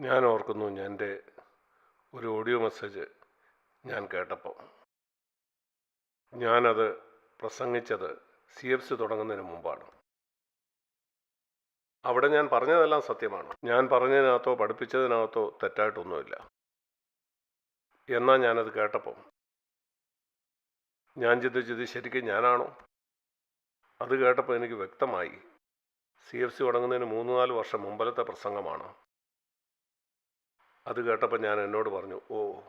ഞാൻ ഓർക്കുന്നു എന്റെ ഒരു ഓഡിയോ മെസ്സേജ് ഞാൻ കേട്ടപ്പോൾ. ഞാനത് പ്രസംഗിച്ചത് സി എഫ് സി തുടങ്ങുന്നതിന് മുമ്പാണ്. അവിടെ ഞാൻ പറഞ്ഞതെല്ലാം സത്യമാണ്. ഞാൻ പറഞ്ഞതിനകത്തോ പഠിപ്പിച്ചതിനകത്തോ തെറ്റായിട്ടൊന്നുമില്ല. എന്നാൽ ഞാനത് കേട്ടപ്പോൾ. ഞാൻ ചിന്തിച്ചത് ശരിക്കും ഞാനാണോ? അത് കേട്ടപ്പോൾ എനിക്ക് വ്യക്തമായി സി എഫ് സി തുടങ്ങുന്നതിന് മൂന്ന് നാല് വർഷം മുമ്പലത്തെ പ്രസംഗമാണ്. അത് കേട്ടപ്പോൾ ഞാൻ എന്നോട് പറഞ്ഞു ഓ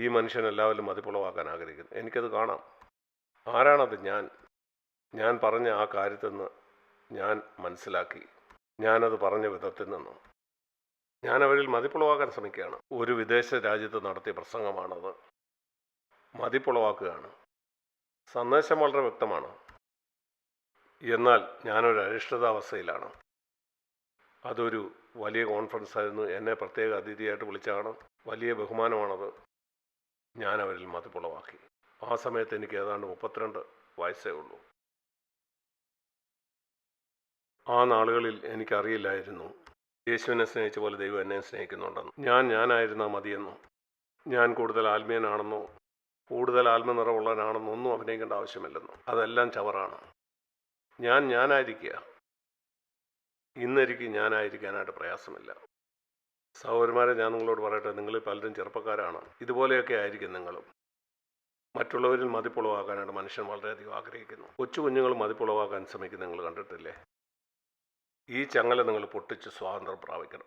ഈ മനുഷ്യൻ എല്ലാവരും മതിപ്പുളവാക്കാൻ ആഗ്രഹിക്കുന്നു. എനിക്കത് കാണാം. ആരാണത് ഞാൻ? ഞാൻ പറഞ്ഞ ആ കാര്യത്തിൽ നിന്ന് ഞാൻ മനസ്സിലാക്കി. ഞാനത് പറഞ്ഞ വിധത്തിൽ നിന്നും. ഞാൻ അവരിൽ മതിപ്പുളവാക്കാൻ ശ്രമിക്കുകയാണ്. ഒരു വിദേശ രാജ്യത്ത് നടത്തിയ പ്രസംഗമാണത്. മതിപ്പുളവാക്കുകയാണ്. സന്ദേശം വളരെ വ്യക്തമാണ്. എന്നാൽ ഞാനൊരു അരിഷ്ടതാവസ്ഥയിലാണ്. അതൊരു വലിയ കോൺഫറൻസ് ആയിരുന്നു. എന്നെ പ്രത്യേക അതിഥിയായിട്ട് വിളിച്ചാണ്. വലിയ ബഹുമാനമാണത്. ഞാൻ അവരിൽ മതിപ്പുളവാക്കി ആ സമയത്ത് എനിക്ക് ഏതാണ്ട് മുപ്പത്തിരണ്ട് വയസ്സേ ഉള്ളൂ. ആ നാളുകളിൽ എനിക്കറിയില്ലായിരുന്നു. യേശുവിനെ സ്നേഹിച്ച പോലെ ദൈവം എന്നെ സ്നേഹിക്കുന്നുണ്ടെന്ന്. ഞാൻ ഞാനായിരുന്നാ മതിയെന്നോ. ഞാൻ കൂടുതൽ ആത്മീയനാണെന്നോ കൂടുതൽ ആത്മനിറവുള്ളവനാണെന്നോ ഒന്നും അഭിനയിക്കേണ്ട ആവശ്യമില്ലെന്നോ. അതെല്ലാം ചവറാണ്. ഞാൻ ഞാനായിരിക്കുക. ഇന്നെനിക്ക് ഞാനായിരിക്കാനായിട്ട് പ്രയാസമില്ല. സഹോദരന്മാരെ ഞാൻ നിങ്ങളോട് പറയട്ടെ നിങ്ങളിൽ പലരും ചെറുപ്പക്കാരാണ്. ഇതുപോലെയൊക്കെ ആയിരിക്കും നിങ്ങളും. മറ്റുള്ളവരിൽ മതിപ്പുളവാക്കാനായിട്ട് മനുഷ്യൻ വളരെയധികം ആഗ്രഹിക്കുന്നു. കൊച്ചു കുഞ്ഞുങ്ങൾ മതിപ്പുളവാക്കാൻ ശ്രമിക്കുന്ന നിങ്ങൾ കണ്ടിട്ടില്ലേ? ഈ ചങ്ങല നിങ്ങൾ പൊട്ടിച്ച് സ്വാതന്ത്ര്യം പ്രാപിക്കണം.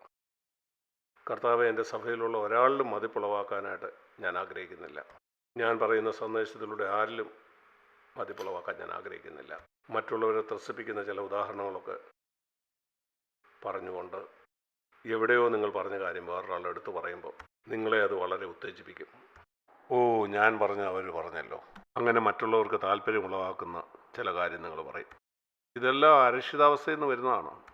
കർത്താവ് എന്റെ സഭയിലുള്ള ഒരാളിലും മതിപ്പുളവാക്കാനായിട്ട് ഞാൻ ആഗ്രഹിക്കുന്നില്ല. ഞാൻ പറയുന്ന സന്ദേശത്തിലൂടെ ആരിലും മതിപ്പുളവാക്കാൻ ഞാൻ ആഗ്രഹിക്കുന്നില്ല. മറ്റുള്ളവരെ ത്രസിപ്പിക്കുന്ന ചില ഉദാഹരണങ്ങളൊക്കെ പറഞ്ഞുകൊണ്ട് എവിടെയോ നിങ്ങൾ പറഞ്ഞ കാര്യം വേറൊരാളുടെ അടുത്ത് പറയുമ്പോൾ നിങ്ങളെ അത് വളരെ ഉത്തേജിപ്പിക്കും. ഓ ഞാൻ പറഞ്ഞ അവർ പറഞ്ഞല്ലോ. അങ്ങനെ മറ്റുള്ളവർക്ക് താല്പര്യം ഉളവാക്കുന്ന ചില കാര്യം നിങ്ങൾ പറയും. ഇതെല്ലാം അരക്ഷിതാവസ്ഥയിൽ നിന്ന് വരുന്നതാണ്.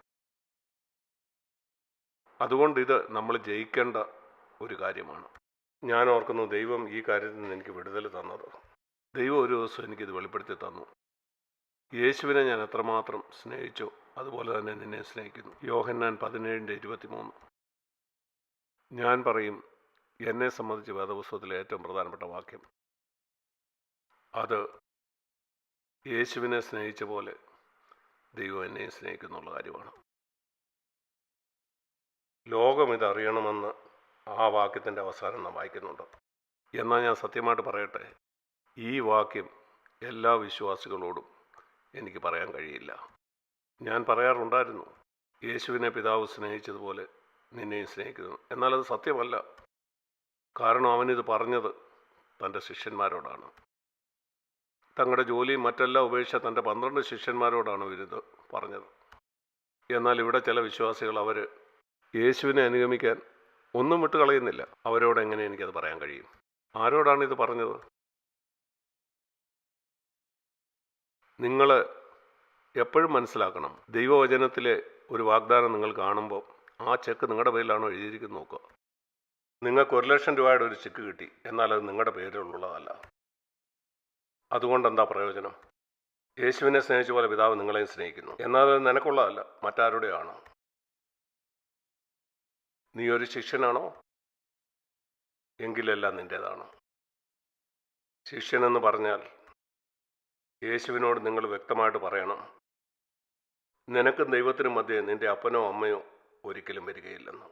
അതുകൊണ്ട് ഇത് നമ്മൾ ജയിക്കേണ്ട ഒരു കാര്യമാണ്. ഞാൻ ഓർക്കുന്നു ദൈവം ഈ കാര്യത്തിൽ നിന്ന് എനിക്ക് വിടുതൽ തന്നത്. ദൈവം ഒരു ദിവസം എനിക്കിത് വെളിപ്പെടുത്തി തന്നു. യേശുവിനെ ഞാൻ എത്രമാത്രം സ്നേഹിച്ചു അതുപോലെ തന്നെ നിന്നെ സ്നേഹിക്കുന്നു. യോഹന്നാൻ പതിനേഴിന്റെ ഇരുപത്തിമൂന്ന്. ഞാൻ പറയും എന്നെ സംബന്ധിച്ച് വേദപുസ്തകത്തിലെ ഏറ്റവും പ്രധാനപ്പെട്ട വാക്യം. അത് യേശുവിനെ സ്നേഹിച്ച പോലെ ദൈവം എന്നെ സ്നേഹിക്കുന്നുള്ള കാര്യമാണ്. ലോകം ഇതറിയണമെന്ന് ആ വാക്യത്തിന്റെ അവസാനം നാം വായിക്കുന്നുണ്ട്. എന്നാൽ ഞാൻ സത്യമായിട്ട് പറയട്ടെ ഈ വാക്യം എല്ലാ വിശ്വാസികളോടും എനിക്ക് പറയാൻ കഴിയില്ല. ഞാൻ പറയാറുണ്ടായിരുന്നു യേശുവിനെ പിതാവ് സ്നേഹിച്ചതുപോലെ നിന്നെയും സ്നേഹിക്കുന്നു. എന്നാൽ അത് സത്യമല്ല. കാരണം അവനിത് പറഞ്ഞത് തന്റെ ശിഷ്യന്മാരോടാണ്. തങ്ങളുടെ ജോലിയും മറ്റെല്ലാം ഉപേക്ഷ തന്റെ പന്ത്രണ്ട് ശിഷ്യന്മാരോടാണ് ഇവരിത് പറഞ്ഞത്. എന്നാൽ ഇവിടെ ചില വിശ്വാസികൾ അവർ യേശുവിനെ അനുഗമിക്കാൻ ഒന്നും വിട്ട് കളയുന്നില്ല അവരോട് എങ്ങനെ എനിക്കത് പറയാൻ കഴിയും? ആരോടാണ് ഇത് പറഞ്ഞത്? നിങ്ങൾ എപ്പോഴും മനസ്സിലാക്കണം. ദൈവവചനത്തിലെ ഒരു വാഗ്ദാനം നിങ്ങൾ കാണുമ്പോൾ ആ ചെക്ക് നിങ്ങളുടെ പേരിലാണോ എഴുതിയിരിക്കുന്നത് നോക്കുക. നിങ്ങൾക്ക് ഒരു ലക്ഷം രൂപയുടെ ഒരു ചെക്ക് കിട്ടി. എന്നാൽ അത് നിങ്ങളുടെ പേരിലുള്ളതല്ല അതുകൊണ്ട് എന്താ പ്രയോജനം? യേശുവിനെ സ്നേഹിച്ച പോലെ പിതാവ് നിങ്ങളെയും സ്നേഹിക്കുന്നു. എന്നാൽ അത് നിനക്കുള്ളതല്ല. മറ്റാരുടെയാണോ? നീ ഒരു ശിഷ്യനാണോ? എങ്കിലെല്ലാം നിന്റേതാണ് ശിഷ്യനെന്ന് പറഞ്ഞാൽ യേശുവിനോട് നിങ്ങൾ വ്യക്തമായിട്ട് പറയണം. നിനക്കും ദൈവത്തിനും മധ്യേ നിന്റെ അപ്പനോ അമ്മയോ ഒരിക്കലും വരികയില്ലെന്ന്.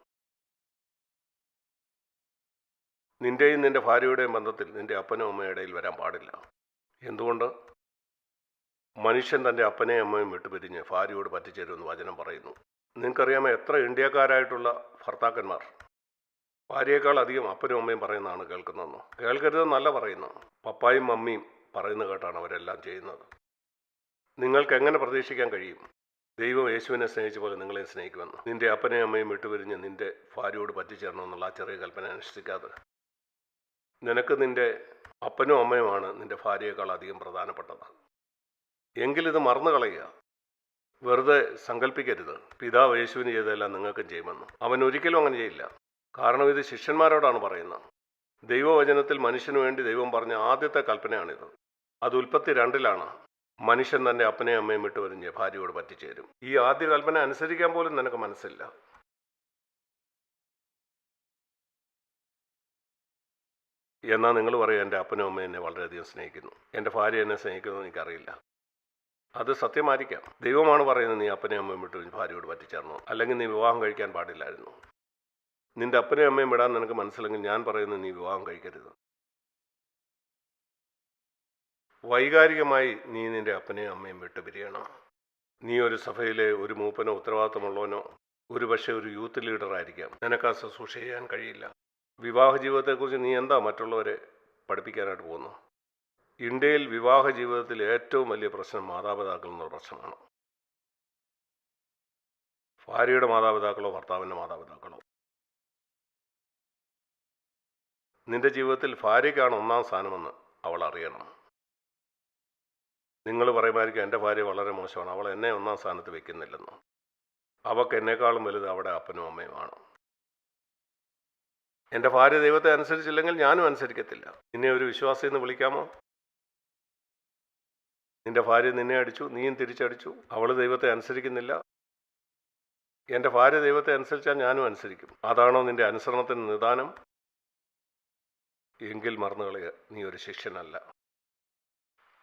നിന്റെയും നിന്റെ ഭാര്യയുടെയും ബന്ധത്തിൽ നിന്റെ അപ്പനോ അമ്മയോ ഇടയിൽ വരാൻ പാടില്ല. എന്തുകൊണ്ട്? മനുഷ്യൻ തന്റെ അപ്പനെയും അമ്മയും വിട്ടുപിരിഞ്ഞ് ഭാര്യയോട് പറ്റിച്ചേരുമെന്ന് വചനം പറയുന്നു. നിങ്ങൾക്കറിയാമോ എത്ര ഇന്ത്യക്കാരായിട്ടുള്ള ഭർത്താക്കന്മാർ? ഭാര്യയേക്കാൾ അധികം അപ്പനും അമ്മയും പറയുന്നതാണ് കേൾക്കുന്നതെന്ന്. കേൾക്കരുതെന്നല്ല പറയുന്നു പപ്പായും മമ്മിയും പറയുന്ന കേട്ടാണ് അവരെല്ലാം ചെയ്യുന്നത്. നിങ്ങൾക്ക് എങ്ങനെ പ്രതീക്ഷിക്കാൻ കഴിയും? ദൈവം യേശുവിനെ സ്നേഹിച്ച പോലെ നിങ്ങളെ സ്നേഹിക്കുമെന്ന്. നിന്റെ അപ്പനെയും അമ്മയും വിട്ടുപിരിഞ്ഞ് നിന്റെ ഭാര്യയോട് പറ്റിച്ചേരണമെന്നുള്ള ആ ചെറിയ കൽപ്പന അനുഷ്ഠിക്കാതെ. നിനക്ക് നിന്റെ അപ്പനും അമ്മയുമാണ് നിന്റെ ഭാര്യയേക്കാൾ അധികം പ്രധാനപ്പെട്ടത്. എങ്കിലിത് മറന്നു കളയുക. വെറുതെ സങ്കല്പിക്കരുത് പിതാവ് യേശുവിന് ചെയ്തതെല്ലാം നിങ്ങൾക്കും ചെയ്യുമെന്ന്. അവൻ ഒരിക്കലും അങ്ങനെ ചെയ്യില്ല. കാരണം ഇത് ശിഷ്യന്മാരോടാണ് പറയുന്നത്. ദൈവവചനത്തിൽ മനുഷ്യനു വേണ്ടി ദൈവം പറഞ്ഞ ആദ്യത്തെ കൽപ്പനയാണിത്. അത് ഉൽപ്പത്തി രണ്ടിലാണ്. മനുഷ്യൻ തന്റെ അപ്പനെ അമ്മയും വിട്ട് വരിഞ്ഞ് ഭാര്യയോട് പറ്റിച്ചേരും. ഈ ആദ്യ കൽപ്പന അനുസരിക്കാൻ പോലും നിനക്ക് മനസ്സില്ല. എന്നാ നിങ്ങൾ പറയും എന്റെ അപ്പനും അമ്മയും എന്നെ വളരെയധികം സ്നേഹിക്കുന്നു. എന്റെ ഭാര്യ എന്നെ സ്നേഹിക്കുന്നു എനിക്കറിയില്ല. അത് സത്യമായിരിക്കാം. ദൈവമാണ് പറയുന്നത് നീ അപ്പനെയും അമ്മയും വിട്ടു ഭാര്യയോട് പറ്റിച്ചേർന്നു? അല്ലെങ്കിൽ നീ വിവാഹം കഴിക്കാൻ പാടില്ലായിരുന്നു? നിന്റെ അപ്പനെയും അമ്മയും വിടാൻ നിനക്ക് മനസ്സിലെങ്കിൽ ഞാൻ പറയുന്നത് നീ വിവാഹം കഴിക്കരുത്. വൈകാരികമായി നീ നിന്റെ അപ്പനെയും അമ്മയും വിട്ടു പിരിയണം. നീ ഒരു സഭയിലെ ഒരു മൂപ്പനോ ഉത്തരവാദിത്തമുള്ളവനോ ഒരു പക്ഷേ ഒരു യൂത്ത് ലീഡർ ആയിരിക്കാം. നിനക്ക് ആ ശുശ്രൂഷ ചെയ്യാൻ കഴിയില്ല. വിവാഹ ജീവിതത്തെക്കുറിച്ച് നീ എന്താ മറ്റുള്ളവരെ പഠിപ്പിക്കാനായിട്ട് പോകുന്നു? ഇന്ത്യയിൽ വിവാഹ ജീവിതത്തിൽ ഏറ്റവും വലിയ പ്രശ്നം മാതാപിതാക്കൾ എന്നൊരു പ്രശ്നമാണ്. ഭാര്യയുടെ മാതാപിതാക്കളോ ഭർത്താവിന്റെ മാതാപിതാക്കളോ? നിന്റെ ജീവിതത്തിൽ ഭാര്യയ്ക്കാണ് ഒന്നാം സ്ഥാനമെന്ന് അവൾ അറിയണം. നിങ്ങൾ പറയുമായിരിക്കും എന്റെ ഭാര്യ വളരെ മോശമാണ്. അവൾ എന്നെ ഒന്നാം സ്ഥാനത്ത് വെക്കുന്നില്ലെന്ന്. അവൾക്ക് എന്നെക്കാളും വലുത് അവിടെ അപ്പനും അമ്മയുമാണ് എന്റെ ഭാര്യ ദൈവത്തെ അനുസരിച്ചില്ലെങ്കിൽ ഞാനും അനുസരിക്കത്തില്ല. നിന്നെ ഒരു വിശ്വാസി എന്ന് വിളിക്കാമോ? നിന്റെ ഭാര്യ നിന്നെ അടിച്ചു നീയും തിരിച്ചടിച്ചു. അവൾ ദൈവത്തെ അനുസരിക്കുന്നില്ല. എന്റെ ഭാര്യ ദൈവത്തെ അനുസരിച്ചാൽ ഞാനും അനുസരിക്കും. അതാണോ നിന്റെ അനുസരണത്തിന് നിദാനം? എങ്കിൽ മറന്നുകളയുക. നീ ഒരു ശിഷ്യനല്ല.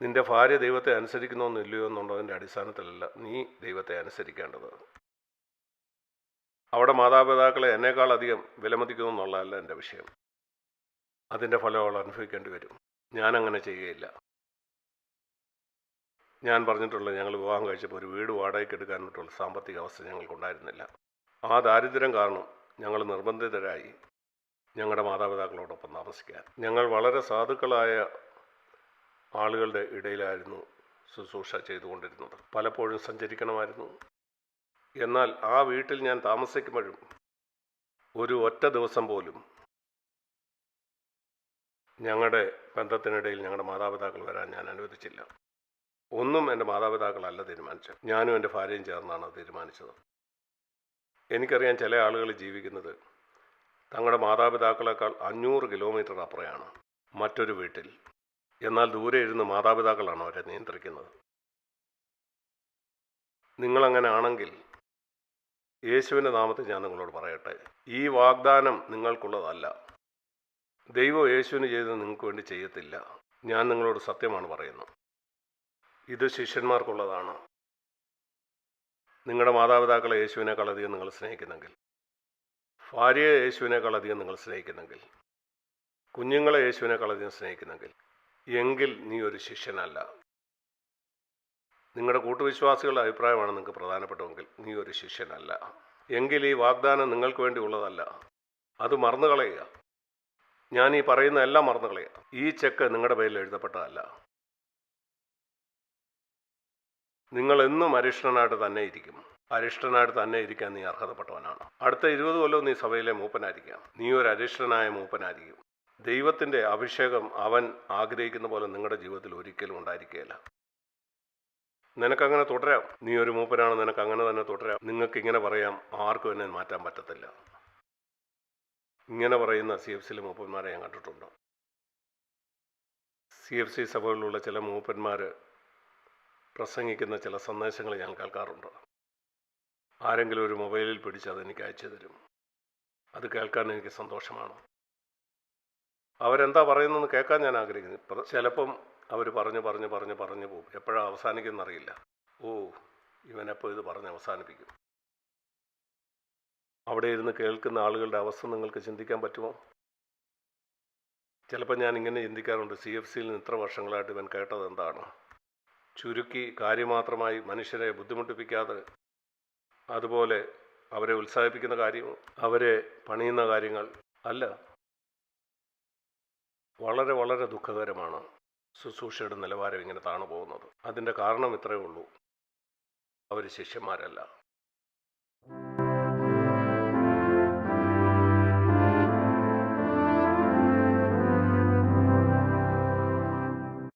നിന്റെ ഭാര്യ ദൈവത്തെ അനുസരിക്കുന്നോന്നില്ലയോ എന്നുള്ളതിന്റെ അടിസ്ഥാനത്തിലല്ല നീ ദൈവത്തെ അനുസരിക്കേണ്ടത്. അവിടെ മാതാപിതാക്കളെ എന്നേക്കാൾ അധികം വിലമതിക്കുന്നു എന്നുള്ളതല്ല എന്റെ വിഷയം. അതിന്റെ ഫലം അവൾ അനുഭവിക്കേണ്ടി വരും. ഞാനങ്ങനെ ചെയ്യുകയില്ല. ഞാൻ പറഞ്ഞിട്ടുള്ള ഞങ്ങൾ വിവാഹം കഴിച്ചപ്പോൾ ഒരു വീട് വാടകയ്ക്ക് എടുക്കാനായിട്ടുള്ള സാമ്പത്തിക അവസ്ഥ ഞങ്ങൾക്കുണ്ടായിരുന്നില്ല. ആ ദാരിദ്ര്യം കാരണം ഞങ്ങൾ നിർബന്ധിതരായി ഞങ്ങളുടെ മാതാപിതാക്കളോടൊപ്പം താമസിക്കാൻ. ഞങ്ങൾ വളരെ സാധുക്കളായ ആളുകളുടെ ഇടയിലായിരുന്നു ശുശ്രൂഷ ചെയ്തുകൊണ്ടിരുന്നത്. പലപ്പോഴും സഞ്ചരിക്കണമായിരുന്നു. എന്നാൽ ആ വീട്ടിൽ ഞാൻ താമസിക്കുമ്പോഴും ഒരു ഒറ്റ ദിവസം പോലും ഞങ്ങളുടെ ബന്ധത്തിനിടയിൽ ഞങ്ങളുടെ മാതാപിതാക്കൾ വരാൻ ഞാൻ അനുവദിച്ചില്ല. ഒന്നും എന്റെ മാതാപിതാക്കളല്ല തീരുമാനിച്ചത്. ഞാനും എന്റെ ഭാര്യയും ചേർന്നാണ് തീരുമാനിച്ചത്. എനിക്കറിയാം ചില ആളുകൾ ജീവിക്കുന്നത് തങ്ങളുടെ മാതാപിതാക്കളെക്കാൾ അഞ്ഞൂറ് കിലോമീറ്റർ അപ്പുറയാണ്. മറ്റൊരു വീട്ടിൽ എന്നാൽ ദൂരെ ഇരുന്ന് മാതാപിതാക്കളാണ് അവരെ നിയന്ത്രിക്കുന്നത്. നിങ്ങളങ്ങനെ ആണെങ്കിൽ യേശുവിന്റെ നാമത്തിൽ ഞാൻ നിങ്ങളോട് പറയട്ടെ. ഈ വാഗ്ദാനം നിങ്ങൾക്കുള്ളതല്ല. ദൈവം യേശുവിന് ചെയ്തത് നിങ്ങൾക്ക് വേണ്ടി ചെയ്യത്തില്ല. ഞാൻ നിങ്ങളോട് സത്യമാണ് പറയുന്നത് ഇത് ശിഷ്യന്മാർക്കുള്ളതാണ്. നിങ്ങളുടെ മാതാപിതാക്കളെ യേശുവിനേക്കാൾ അധികം നിങ്ങൾ സ്നേഹിക്കുന്നെങ്കിൽ ഭാര്യയെ യേശുവിനേക്കാൾ അധികം നിങ്ങൾ സ്നേഹിക്കുന്നെങ്കിൽ കുഞ്ഞുങ്ങളെ യേശുവിനേക്കാൾ അധികം സ്നേഹിക്കുന്നെങ്കിൽ എങ്കിൽ നീ ഒരു ശിഷ്യനല്ല. നിങ്ങളുടെ കൂട്ടുവിശ്വാസികളുടെ അഭിപ്രായമാണ് നിങ്ങൾക്ക് പ്രധാനപ്പെട്ടതെങ്കിൽ നീ ഒരു ശിഷ്യനല്ല. എങ്കിൽ ഈ വാഗ്ദാനം നിങ്ങൾക്ക് വേണ്ടി ഉള്ളതല്ല. അത് മറന്നു കളയുക. ഞാൻ ഈ പറയുന്ന എല്ലാം മറന്നു കളയുക. ഈ ചെക്ക് നിങ്ങളുടെ പേരിൽ എഴുതപ്പെട്ടതല്ല. നിങ്ങൾ എന്നും അരിഷ്ടനായിട്ട് തന്നെ ഇരിക്കും. അരിഷ്ടനായിട്ട് തന്നെ ഇരിക്കാൻ നീ അർഹതപ്പെട്ടവനാണ്. അടുത്ത ഇരുപത് കൊല്ലം നീ സഭയിലെ മൂപ്പനായിരിക്കാം. നീ ഒരു അരിഷ്ടനായ മൂപ്പനായിരിക്കും. ദൈവത്തിന്റെ അഭിഷേകം അവൻ ആഗ്രഹിക്കുന്ന പോലെ നിങ്ങളുടെ ജീവിതത്തിൽ ഒരിക്കലും ഉണ്ടായിരിക്കുകയില്ല. നിനക്കങ്ങനെ തുടരാം. നീ ഒരു മൂപ്പനാണ് നിനക്ക് അങ്ങനെ തന്നെ തുടരാം. നിങ്ങൾക്ക് ഇങ്ങനെ പറയാം ആർക്കും എന്നെ മാറ്റാൻ പറ്റത്തില്ല. ഇങ്ങനെ പറയുന്ന സി എഫ് സിയിലെ മൂപ്പന്മാരെ ഞാൻ കണ്ടിട്ടുണ്ട്. സി എഫ് സി സഭകളിലുള്ള ചില മൂപ്പന്മാർ പ്രസംഗിക്കുന്ന ചില സന്ദേശങ്ങൾ ഞാൻ കേൾക്കാറുണ്ട്. ആരെങ്കിലും ഒരു മൊബൈലിൽ പിടിച്ച് അതെനിക്ക് അയച്ചു തരും അത് കേൾക്കാൻ എനിക്ക് സന്തോഷമാണ്. അവരെന്താ പറയുന്നതെന്ന് കേൾക്കാൻ ഞാൻ ആഗ്രഹിക്കുന്നു. ചിലപ്പം അവർ പറഞ്ഞു പറഞ്ഞു പറഞ്ഞു പറഞ്ഞു പോകും. എപ്പോഴാണ് അവസാനിക്കുമെന്ന് അറിയില്ല ഓ ഇവനെപ്പോൾ ഇത് പറഞ്ഞ് അവസാനിപ്പിക്കും. അവിടെ ഇരുന്ന് കേൾക്കുന്ന ആളുകളുടെ അവസ്ഥ നിങ്ങൾക്ക് ചിന്തിക്കാൻ പറ്റുമോ? ചിലപ്പോൾ ഞാൻ ഇങ്ങനെ ചിന്തിക്കാറുണ്ട് സി എഫ് സിയിൽ നിന്ന് ഇത്ര വർഷങ്ങളായിട്ട് ഇവൻ കേട്ടത് എന്താണ്? ചുരുക്കി കാര്യമാത്രമായി മനുഷ്യരെ ബുദ്ധിമുട്ടിപ്പിക്കാതെ അതുപോലെ അവരെ ഉത്സാഹിപ്പിക്കുന്ന കാര്യം അവരെ പണിയുന്ന കാര്യങ്ങൾ? അല്ല. വളരെ വളരെ ദുഃഖകരമാണ് ശുശ്രൂഷയുടെ നിലവാരം ഇങ്ങനെ താണു പോകുന്നത് അതിന്റെ കാരണം ഇത്രയേ ഉള്ളൂ. അവർ ശിഷ്യന്മാരല്ല.